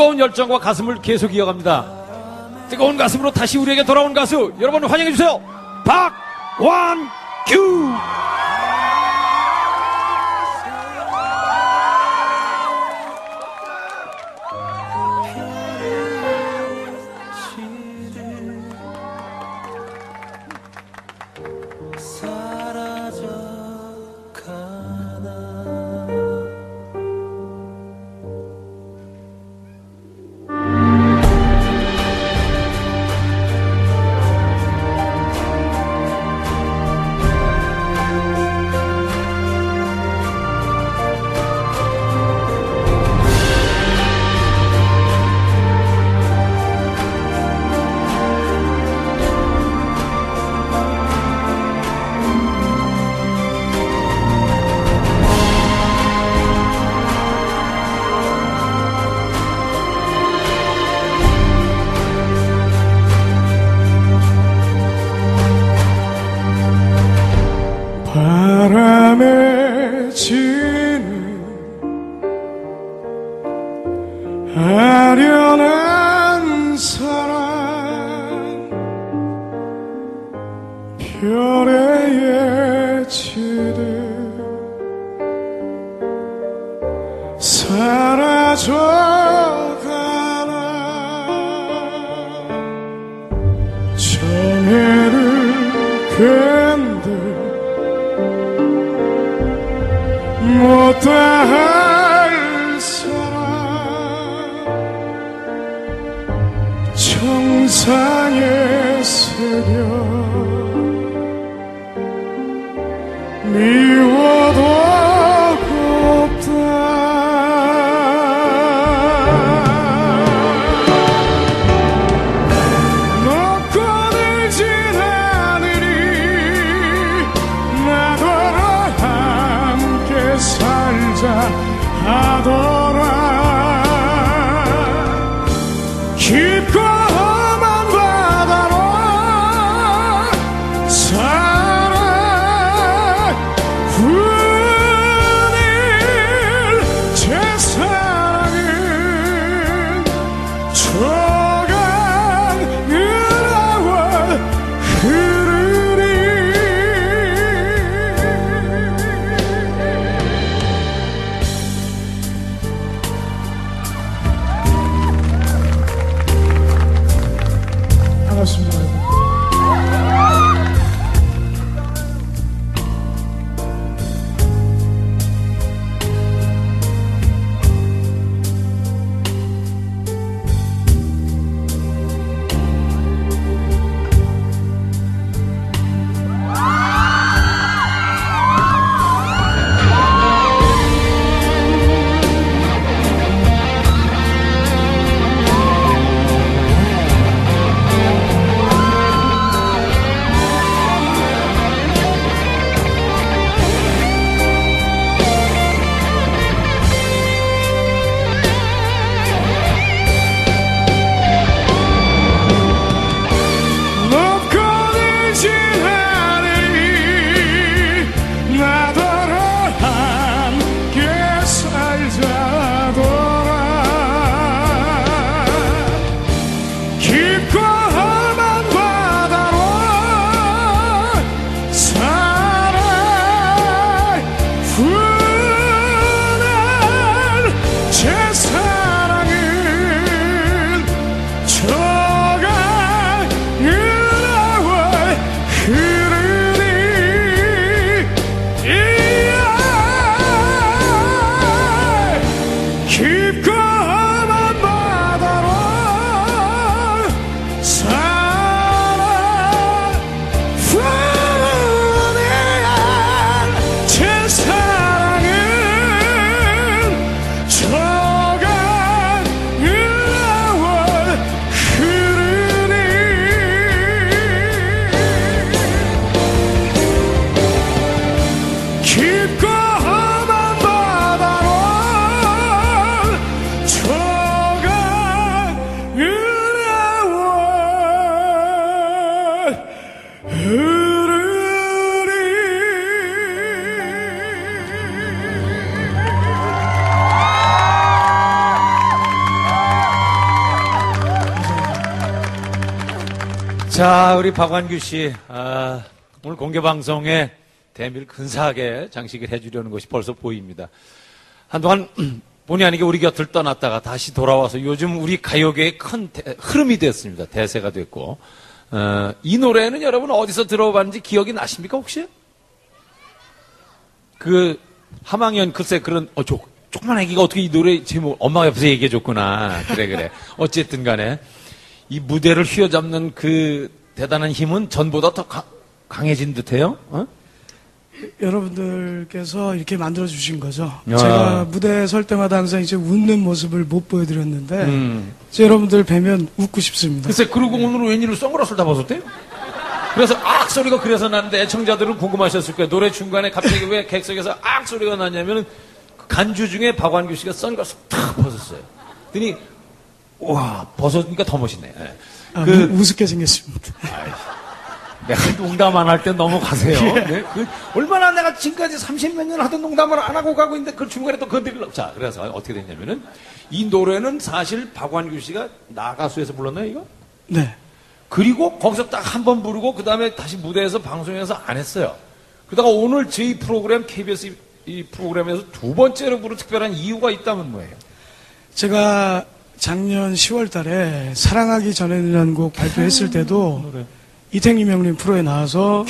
뜨거운 열정과 가슴을 계속 이어갑니다. 뜨거운 가슴으로 다시 우리에게 돌아온 가수 여러분 환영해 주세요. 박완규. 사라져가나 정해를 견딜 못다할 사랑 정상의 새벽 미워 자, 우리 박완규 씨, 아, 오늘 공개 방송에 대미를 근사하게 장식을 해주려는 것이 벌써 보입니다. 한동안 본의 아니게 우리 곁을 떠났다가 다시 돌아와서 요즘 우리 가요계의 큰 대- 흐름이 됐습니다. 대세가 됐고. 어, 이 노래는 여러분 어디서 들어봤는지 기억이 나십니까, 혹시? 그, 하망현, 글쎄, 그런, 어, 조, 조그만 애기가 어떻게 이 노래 제목, 엄마가 옆에서 얘기해줬구나. 그래, 그래. 어쨌든 간에, 이 무대를 휘어잡는 그 대단한 힘은 전보다 더 강, 강해진 듯해요. 어? 여러분들께서 이렇게 만들어 주신 거죠. 야. 제가 무대에 설 때마다 항상 이제 웃는 모습을 못 보여드렸는데 음. 이제 여러분들 뵈면 웃고 싶습니다. 글쎄, 그리고 오늘은 웬일로 선글라스를 다 벗었대요? 그래서 악 소리가 그래서 나는데 애청자들은 궁금하셨을 거예요. 노래 중간에 갑자기 왜 객석에서 악 소리가 나냐면은 그 간주 중에 박완규 씨가 선글라스 탁 벗었어요. 그랬더니 와 벗으니까 더 멋있네. 예. 아, 그 우- 우습게 생겼습니다. 내가 농담 안할땐 넘어가세요. 네? 그 얼마나 내가 지금까지 30몇 년 하던 농담을 안 하고 가고 있는데 그 중간에 또 건드리려고. 자, 그래서 어떻게 됐냐면은 이 노래는 사실 박완규 씨가 나가수에서 불렀나요, 이거? 네. 그리고 거기서 딱 한 번 부르고 그 다음에 다시 무대에서 방송에서 안 했어요. 그러다가 오늘 저희 프로그램 KBS 이- 이 프로그램에서 두 번째로 부른 특별한 이유가 있다면 뭐예요? 제가 작년 10월 달에 사랑하기 전에라는 곡 발표했을 때도. 이택림 형님 프로에 나와서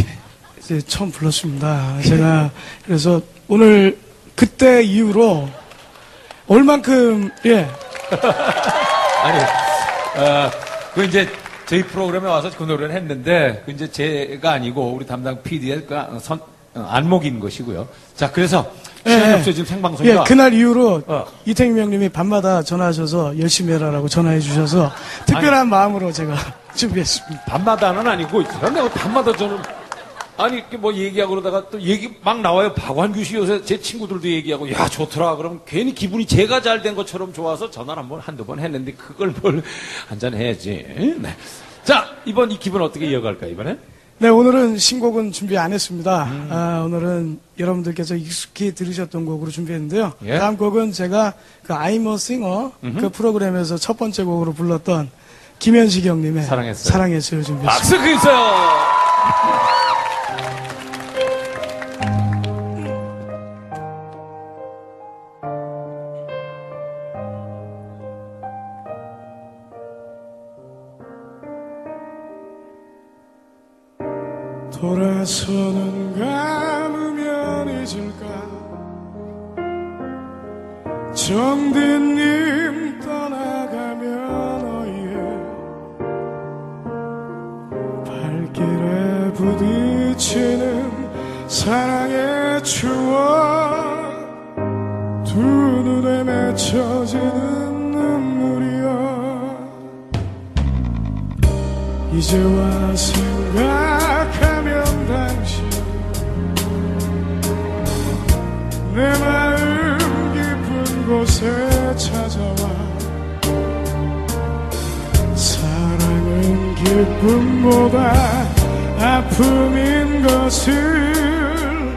이제 처음 불렀습니다. 제가 그래서 오늘 그때 이후로 얼만큼 예 아니, 어, 그 이제 저희 프로그램에 와서 그 노래를 했는데, 그 이제 제가 아니고 우리 담당 PD의 그 선, 어, 안목인 것이고요. 자, 그래서 시간이 예, 없어요. 지금 생방송이라. 예, 그날 이후로 어. 이택임 형님이 밤마다 전화하셔서 열심히 해라라고 전화해 주셔서 특별한 마음으로 제가 준비했습니다. 밤마다는 아니고, 그런데 밤마다 저는, 아니, 이렇게 뭐 얘기하고 그러다가 또 얘기 막 나와요. 박완규 씨 요새 제 친구들도 얘기하고, 야, 좋더라. 그러면 괜히 기분이 제가 잘 된 것처럼 좋아서 전화를 한 번, 한두 번 했는데, 그걸 뭘 한잔 해야지. 네. 자, 이번 이 기분 어떻게 이어갈까, 이번에? 네, 오늘은 신곡은 준비 안 했습니다. 아, 오늘은 여러분들께서 익숙히 들으셨던 곡으로 준비했는데요. 예. 다음 곡은 제가 그 I'm a Singer 그 프로그램에서 첫 번째 곡으로 불렀던 김현식 형님의 사랑했어요. 사랑했어요 준비했습니다. 박수 주세요. 돌아서는 감으면 잊을까? 정든님 떠나가면 어이에 발길에 부딪히는 사랑의 추억. 두 눈에 맺혀지는 눈물이여. 이제 와 생각 내 마음 깊은 곳에 찾아와. 사랑은 기쁨보다 아픔인 것을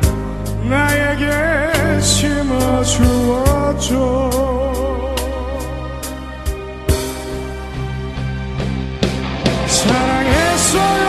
나에게 심어 주었죠 사랑했어요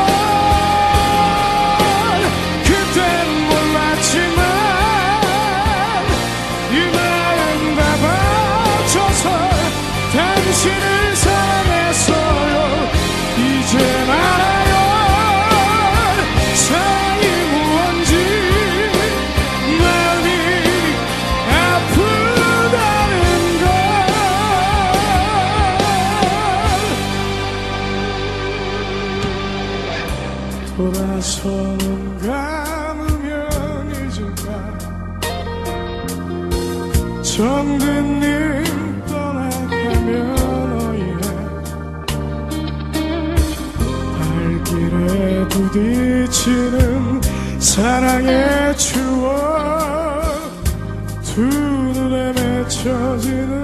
부딪히는 사랑의 추억. 두 눈에 맺혀지는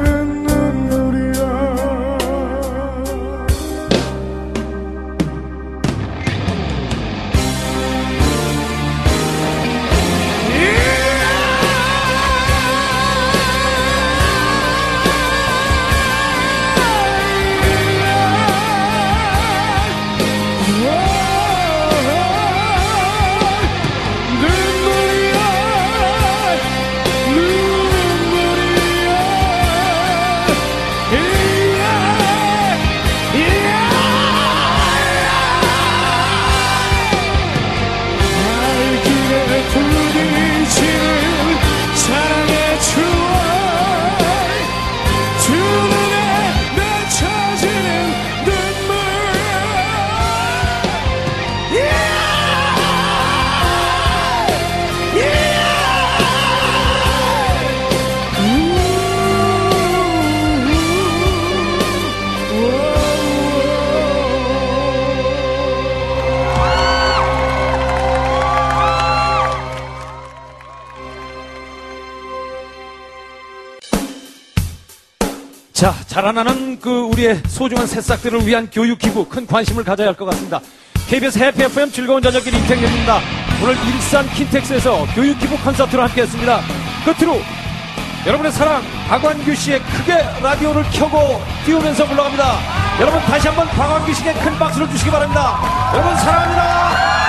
자, 자라나는 그 우리의 소중한 새싹들을 위한 교육 기부 큰 관심을 가져야 할 것 같습니다. KBS 해피 FM 즐거운 저녁길 임택렬입니다. 오늘 일산 킨텍스에서 교육 기부 콘서트를 함께 했습니다. 끝으로 여러분의 사랑 박완규 씨의 크게 라디오를 켜고 띄우면서 불러갑니다. 여러분 다시 한번 박완규 씨에게 큰 박수를 주시기 바랍니다. 여러분 사랑합니다.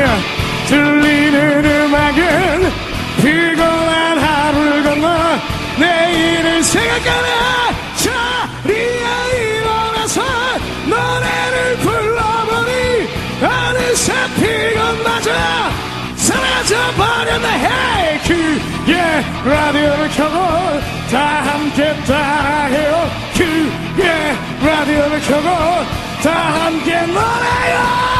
기다리며 들리는 음악은 피곤한 하루를 건너 내일을 생각하며 자리에 일어나서 노래를 불러보니 어느새 피곤마저 사라져버렸네. Hey, 그게 라디오를 켜고 다 함께 따라해요. 그게 라디오를 켜고 다 함께 노래요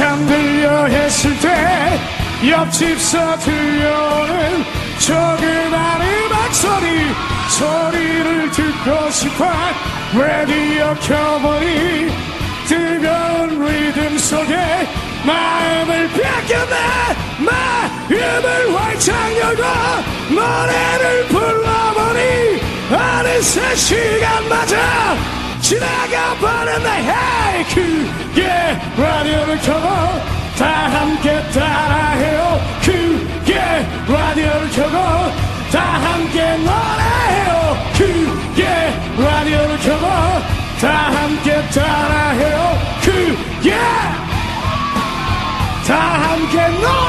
잠들려 했을 때 옆집서 들려오는 조그만 음악 소리. 소리를 듣고 싶어 라디오 켜보니 뜨거운 리듬 속에 마음을 뺏겼네 마음을 활짝 열고 노래를 불러보니 어느새 시간 맞아 지나가 버렸네. hey, 그게 라디오를 켜고 다 함께 따라해요. 그게 라디오를 켜고 다 함께 노래해요. 그게 라디오를 켜고 다 함께 따라해요. 그게 다 함께 노래